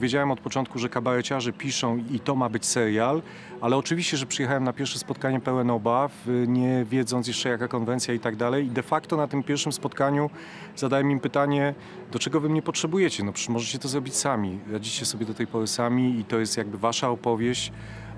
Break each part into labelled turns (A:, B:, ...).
A: Wiedziałem od początku, że kabareciarze piszą i to ma być serial, ale oczywiście, że przyjechałem na pierwsze spotkanie pełen obaw, y, nie wiedząc jeszcze jaka konwencja i tak dalej. I de facto na tym pierwszym spotkaniu zadałem im pytanie, do czego wy mnie potrzebujecie? No przecież możecie to zrobić sami. Radzicie sobie do tej pory sami i to jest jakby wasza opowieść.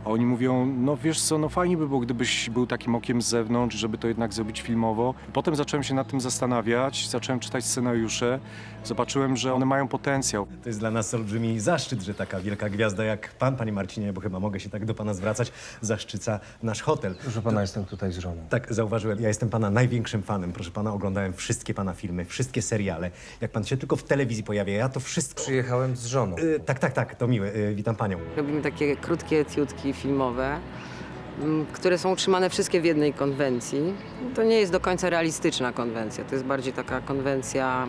A: A oni mówią, no wiesz co, no fajnie by było, gdybyś był takim okiem z zewnątrz, żeby to jednak zrobić filmowo. Potem zacząłem się nad tym zastanawiać, zacząłem czytać scenariusze, zobaczyłem, że one mają potencjał.
B: To jest dla nas olbrzymi zaszczyt, że taka wielka gwiazda jak pan, panie Marcinie, bo chyba mogę się tak do pana zwracać, zaszczyca nasz hotel.
C: Proszę pana, jestem tutaj z żoną.
B: Tak, zauważyłem. Ja jestem pana największym fanem. Proszę pana, oglądałem wszystkie pana filmy, wszystkie seriale. Jak pan się tylko w telewizji pojawia, ja to wszystko...
C: Przyjechałem z żoną.
B: Y, tak, tak, tak, to miłe. Y, witam panią.
D: Robimy takie krótkie etiutki filmowe, m, które są utrzymane wszystkie w jednej konwencji. To nie jest do końca realistyczna konwencja, to jest bardziej taka konwencja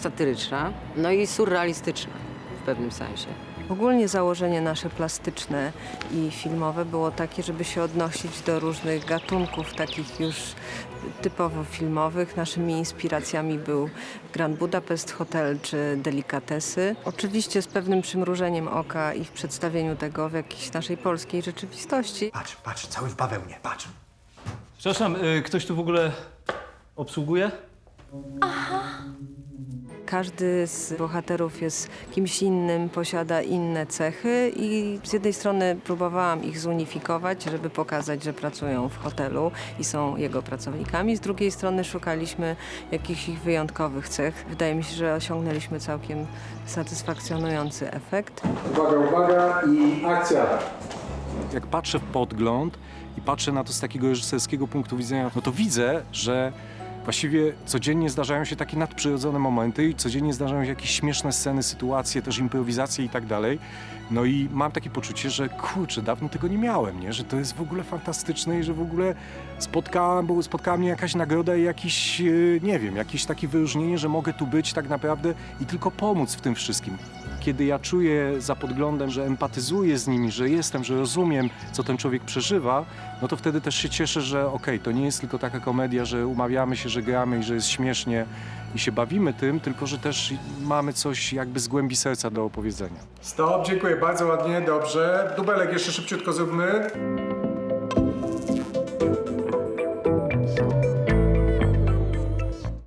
D: satyryczna, no i surrealistyczna w pewnym sensie.
E: Ogólnie założenie nasze plastyczne i filmowe było takie, żeby się odnosić do różnych gatunków, takich już typowo filmowych. Naszymi inspiracjami był Grand Budapest Hotel czy Delikatesy. Oczywiście z pewnym przymrużeniem oka i w przedstawieniu tego w jakiejś naszej polskiej rzeczywistości.
B: Patrz, patrz, cały w bawełnie, patrz.
F: Przepraszam, y, ktoś tu w ogóle obsługuje?
E: Każdy z bohaterów jest kimś innym, posiada inne cechy i z jednej strony próbowałam ich zunifikować, żeby pokazać, że pracują w hotelu i są jego pracownikami. Z drugiej strony szukaliśmy jakichś ich wyjątkowych cech. Wydaje mi się, że osiągnęliśmy całkiem satysfakcjonujący efekt.
A: Uwaga, uwaga i akcja! Jak patrzę w podgląd i patrzę na to z takiego reżyserskiego punktu widzenia, no to widzę, że właściwie codziennie zdarzają się takie nadprzyrodzone momenty i codziennie zdarzają się jakieś śmieszne sceny, sytuacje, też improwizacje i tak dalej. No i mam takie poczucie, że kurczę, dawno tego nie miałem, nie? że to jest w ogóle fantastyczne i że w ogóle spotkała, spotkała mnie jakaś nagroda i jakiś, e, nie wiem, jakieś takie wyróżnienie, że mogę tu być tak naprawdę i tylko pomóc w tym wszystkim kiedy ja czuję za podglądem, że empatyzuję z nimi, że jestem, że rozumiem, co ten człowiek przeżywa, no to wtedy też się cieszę, że okej, to nie jest tylko taka komedia, że umawiamy się, że gramy i że jest śmiesznie i się bawimy tym, tylko że też mamy coś jakby z głębi serca do opowiedzenia.
G: Stop, dziękuję bardzo ładnie, dobrze. Dubelek jeszcze szybciutko zróbmy.